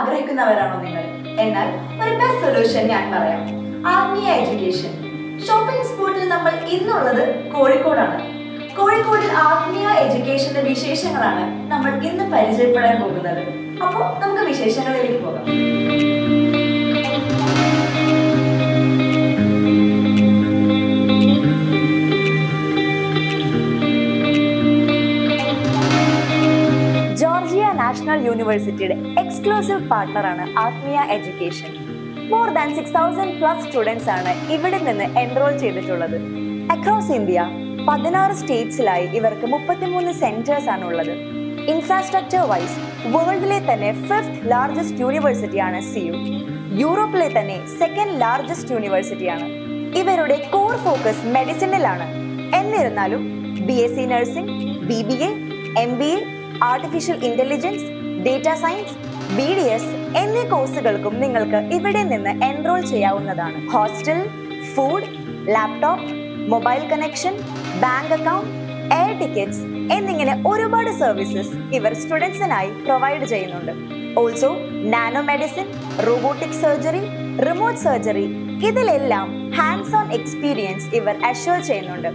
ആണോ നിങ്ങൾ? എന്നാൽ ഒരു ബെസ്റ്റ് സൊല്യൂഷൻ ഞാൻ പറയാം. ആത്മീയ എഡ്യൂക്കേഷൻ ഷോപ്പിംഗ് സ്പോട്ടിൽ നമ്മൾ ഇന്നുള്ളത് കോഴിക്കോടാണ്. കോഴിക്കോടിൽ ആത്മീയ എഡ്യൂക്കേഷന്റെ വിശേഷങ്ങളാണ് നമ്മൾ ഇന്ന് പരിചയപ്പെടാൻ പോകുന്നത്. അപ്പോൾ നമുക്ക് വിശേഷങ്ങളിലേക്ക് പോകാം. യൂണിവേഴ്സിറ്റിയുടെ exclusive പാർട്ണറാണ് Atmiya education more than six thousand plus students ആണ് ഇവിടെ നിന്ന് എൻറോൾ ചെയ്തിട്ടുള്ളത്. അക്രോസ് ഇന്ത്യ പതിനാറ് സ്റ്റേറ്റ്സിലായി ഇവർക്ക് മുപ്പത്തിമൂന്ന് സെന്റേഴ്സ് ആണ് ഉള്ളത്. ഇൻഫ്രാസ്ട്രക്ചർ വൈസ് വേൾഡിലെ തന്നെ ഫിഫ്ത് ലാർജസ്റ്റ് യൂണിവേഴ്സിറ്റിയാണ് സിയു യൂറോപ്പിലെ തന്നെ സെക്കൻഡ് ലാർജസ്റ്റ് യൂണിവേഴ്സിറ്റിയാണ് ഇവരുടെ കോർ ഫോക്കസ് മെഡിസിനിലാണ് എന്നിരുന്നാലും B S C nursing B B A M B A artificial intelligence data science B D S എന്നീ കോഴ്സുകൾക്കും നിങ്ങൾക്ക് ഇവിടെ നിന്ന് എൻറോൾ ചെയ്യാവുന്നതാണ്. Hostel food laptop mobile connection bank account air tickets എന്നിങ്ങനെ ഒരുപാട് സർവീസസ് ഇവർ സ്റ്റുഡൻസിനായി പ്രൊവൈഡ് ചെയ്യുന്നുണ്ട്. Also nano medicine robotic surgery remote surgery ഇതിലെല്ലാം ഹാൻഡ്സ് ഓൺ എക്സ്പീരിയൻസ് ഇവർ അഷ്യൂർ ചെയ്യുന്നുണ്ട്.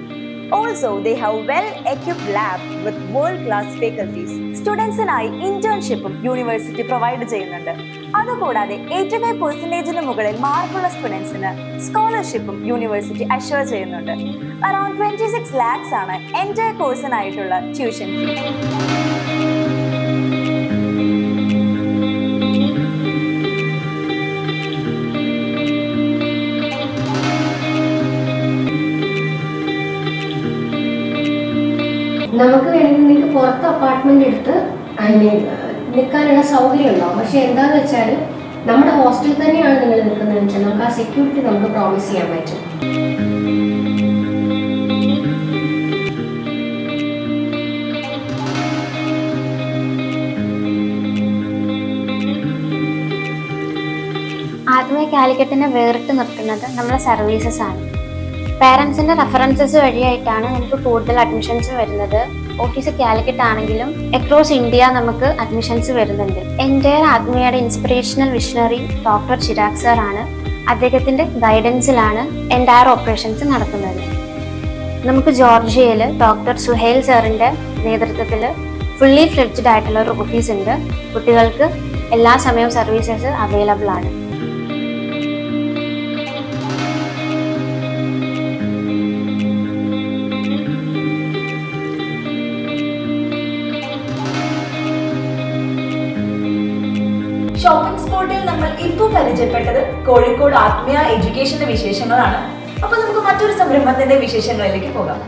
Also they have well equipped lab with world class faculties സ്റ്റുഡൻസിനായി ഇന്റേൺഷിപ്പും university provide ചെയ്യുന്നുണ്ട്. അതുകൂടാതെ എയ്റ്റി ഫൈവ് പെർസെന്റേജിന് മുകളിൽ മാർക്കുള്ള സ്റ്റുഡൻസിന് സ്കോളർഷിപ്പും യൂണിവേഴ്സിറ്റി അഷ്യർ ചെയ്യുന്നുണ്ട്. അറൌണ്ട് ട്വന്റി സിക്സ് ലാക്സ് ആണ് എന്റെ കോഴ്സിനായിട്ടുള്ള ട്യൂഷൻ നമുക്ക് വേണമെങ്കിൽ നിങ്ങൾക്ക് പുറത്ത് അപ്പാർട്ട്മെന്റ് എടുത്ത് അതിന് നിൽക്കാനുള്ള സൗകര്യം ഉണ്ടാവും പക്ഷേ എന്താന്ന് വെച്ചാൽ നമ്മുടെ ഹോസ്റ്റലിൽ തന്നെയാണ് നിങ്ങൾ നിൽക്കുന്നത് വെച്ചാൽ നമുക്ക് ആ സെക്യൂരിറ്റി നമുക്ക് പ്രോമിസ് ചെയ്യാൻ പറ്റും. ആത്മീയ കാലിക്കറ്റിനെ വേറിട്ട് നിർത്തുന്നത് നമ്മുടെ സർവീസസ് ആണ്. പേരൻസിന്റെ റെഫറൻസസ് വഴിയായിട്ടാണ് നമുക്ക് കൂടുതൽ അഡ്മിഷൻസ് വരുന്നത്. ഓഫീസ് കാലിക്കറ്റ് ആണെങ്കിലും അക്രോസ് ഇന്ത്യ നമുക്ക് അഡ്മിഷൻസ് വരുന്നുണ്ട്. എന്റെ ആത്മീയയുടെ inspirational visionary doctor Chirag sir ആണ്. അദ്ദേഹത്തിന്റെ ഗൈഡൻസിലാണ് എന്റയർ ഓപ്പറേഷൻസ് നടക്കുന്നത് നമുക്ക് ജോർജിയയിൽ ഡോക്ടർ സുഹേൽ സാറിന്റെ നേതൃത്വത്തിൽ ഫുള്ളി ഫ്ലെഡ്ജ്ഡ് ആയിട്ടുള്ള ഒരു ഓഫീസ് ഉണ്ട്. കുട്ടികൾക്ക് എല്ലാ സമയവും സർവീസസ് അവൈലബിൾ ആണ്. ഷോപ്പിംഗ് സ്പോട്ടിൽ നമ്മൾ ഇപ്പോൾ പരിചയപ്പെട്ടത് കോഴിക്കോട് ആത്മീയ എഡ്യൂക്കേഷന്റെ വിശേഷങ്ങളാണ്. അപ്പൊ നമുക്ക് മറ്റൊരു സംരംഭത്തിന്റെ വിശേഷങ്ങളിലേക്ക് പോകാം.